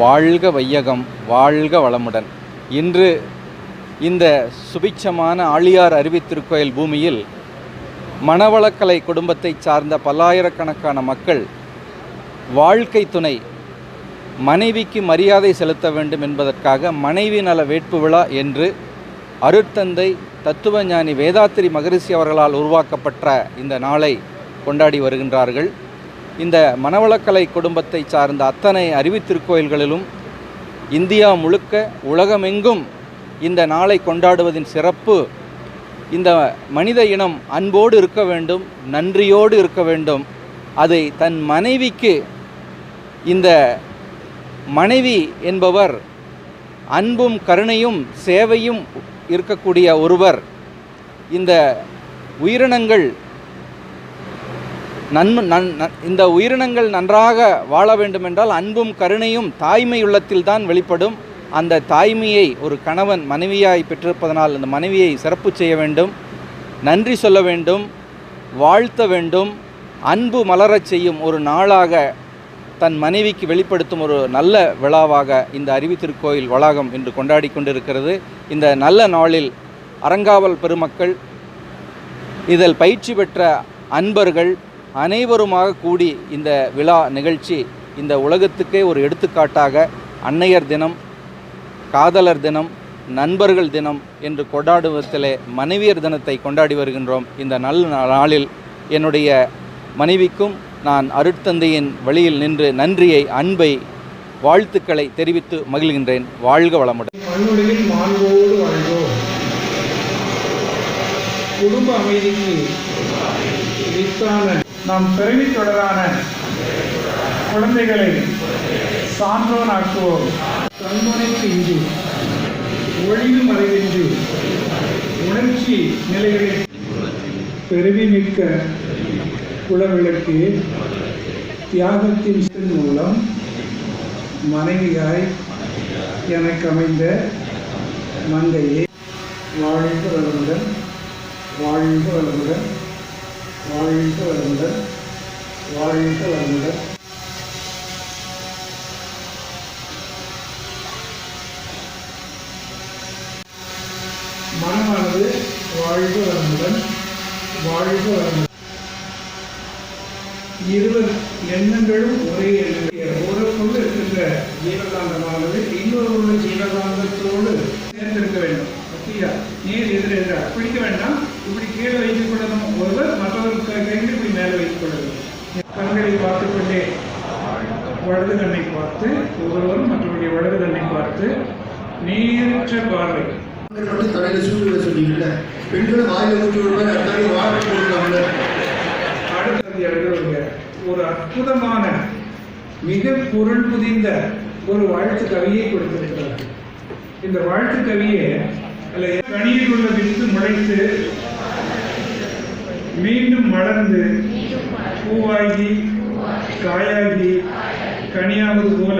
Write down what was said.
வாழ்க வையகம் வாழ்க வளமுடன். இன்று இந்த சுபிட்சமான ஆழியார் அறிவித்திருக்கோயில் பூமியில் மணவளக்கலை குடும்பத்தை சார்ந்த பல்லாயிரக்கணக்கான மக்கள் வாழ்க்கை துணை மனைவிக்கு மரியாதை செலுத்த வேண்டும் என்பதற்காக மனைவி நல வேட்பு விழா என்று அருட்தந்தை தத்துவஞானி வேதாத்திரி மகரிஷி அவர்களால் உருவாக்கப்பட்ட இந்த நாளை கொண்டாடி வருகின்றார்கள். இந்த மணவளக்கலை குடும்பத்தை சார்ந்த அத்தனை அறிவித்திருக்கோயில்களிலும் இந்தியா முழுக்க உலகமெங்கும் இந்த நாளை கொண்டாடுவதின் சிறப்பு இந்த மனித இனம் அன்போடு இருக்க வேண்டும் நன்றியோடு இருக்க வேண்டும். அதை தன் மனைவிக்கு இந்த மனைவி என்பவர் அன்பும் கருணையும் சேவையும் இருக்கக்கூடிய ஒருவர். இந்த உயிரினங்கள் நன் நன் இந்த உயிரினங்கள் நன்றாக வாழ வேண்டுமென்றால் அன்பும் கருணையும் தாய்மை உள்ளத்தில்தான் வெளிப்படும். அந்த தாய்மையை ஒரு கணவன் மனைவியாய் பெற்றிருப்பதனால் அந்த மனைவியை சிறப்பு செய்ய வேண்டும் நன்றி சொல்ல வேண்டும் வாழ்த்த வேண்டும் அன்பு மலரச் செய்யும் ஒரு நாளாக தன் மனைவிக்கு வெளிப்படுத்தும் ஒரு நல்ல விழாவாக இந்த அறிவித்திருக்கோயில் வளாகம் இன்று கொண்டாடி கொண்டிருக்கிறது. இந்த நல்ல நாளில் அறங்காவல் பெருமக்கள் இதில் பயிற்சி பெற்ற அன்பர்கள் அனைவருமாக கூடி இந்த விழா நிகழ்ச்சி இந்த உலகத்துக்கே ஒரு எடுத்துக்காட்டாக அன்னையர் தினம் காதலர் தினம் நண்பர்கள் தினம் என்று கொண்டாடுவதிலே மனைவியர் தினத்தை கொண்டாடி வருகின்றோம் இந்த நல்ல நாளில். என்னுடைய மனைவிக்கும் நான் அருட்தந்தையின் வழியில் நின்று நன்றியை அன்பை வாழ்த்துக்களை தெரிவித்து மகிழ்கின்றேன். வாழ்க வளமுடன். குடும்ப அமைதிக்கு நாம் பிறவி தொடரான குழந்தைகளை சான்றோனாக்குவோம். தன்முனைக்கு இன்றி ஒளிவு மறைவின்றி உணர்ச்சி நிலைகளில் பெருவி மிக்க குலவிளக்கு தியாகத்தின் மூலம் மனைவியாய் எனக்கு அமைந்த மங்கையே வாழ்க வளமுடன் வாழ்க வளமுடன். வாழ்க வளமுடன் வாழ்க வளமுடன் மனமானது வாழ்க வளமுடன் வாழ்க வளமுடன் இருவர் எண்ணங்களும் ஒரே எண்ணங்கள். ஒருவருக்குள்ள இருக்கின்ற ஜீவகாந்தமானது இன்னொரு ஜீவகாந்தத்தோடு சேர்ந்திருக்க வேண்டும். அப்படியா? நேர் எதிர் பிடிக்க வேண்டாம். இப்படி கீழே கையில் இப்படி மேலே வைத்துக் கொள்ள வேண்டும் கண்களை பார்த்துக் கொண்டே வலது கண்ணை பார்த்து ஒருவரும் மற்றவருடைய வலது கண்ணை பார்த்து நீரற்ற பார்வை. பெண்கள் மட்டும் தலையில சூழ்நிலை சொன்னீங்கல்ல பெண்களும் வாயில ஊற்றி விடுவாங்க அடுத்தாலும் வாழை போடுறாங்கல்ல அடுத்தது எழுதுவங்க ஒரு அற்புதமான மிக பொருள் புதிந்த ஒரு வாழ்த்து கவியை கொடுத்திருக்கிறார் இந்த வாழ்த்து கவியை அல்ல கனியில் உள்ள வித்து முளைத்து மீண்டும் மலர்ந்து பூவாகி காயாகி கனியாவது போல